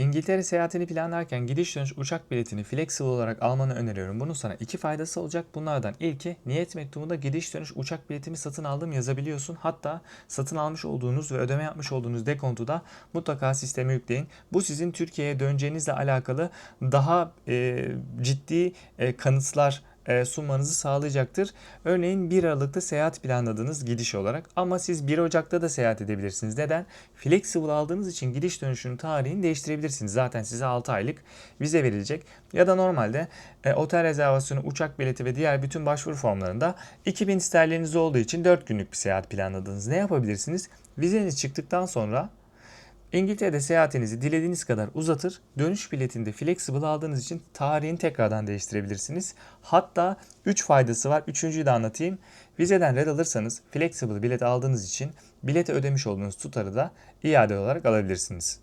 İngiltere seyahatini planlarken gidiş dönüş uçak biletini flexible olarak almanı öneriyorum. Bunun sana iki faydası olacak. Bunlardan ilki niyet mektubunda gidiş dönüş uçak biletimi satın aldım yazabiliyorsun. Hatta satın almış olduğunuz ve ödeme yapmış olduğunuz dekontu da mutlaka sisteme yükleyin. Bu sizin Türkiye'ye döneceğinizle alakalı daha e, ciddi e, kanıtlar sunmanızı sağlayacaktır. Örneğin 1 Aralık'ta seyahat planladınız gidiş olarak ama siz 1 Ocak'ta da seyahat edebilirsiniz. Neden? Flexible aldığınız için gidiş dönüşünün tarihini değiştirebilirsiniz. Zaten size 6 aylık vize verilecek. Ya da normalde e, otel rezervasyonu, uçak bileti ve diğer bütün başvuru formlarında 2000 sterlininiz olduğu için 4 günlük bir seyahat planladınız. Ne yapabilirsiniz? Vizeniz çıktıktan sonra İngiltere'de seyahatinizi dilediğiniz kadar uzatır, dönüş biletinde flexible aldığınız için tarihini tekrardan değiştirebilirsiniz. Hatta 3 faydası var. Üçüncüyü de anlatayım. Vizeden red alırsanız flexible bilet aldığınız için bilete ödemiş olduğunuz tutarı da iade olarak alabilirsiniz.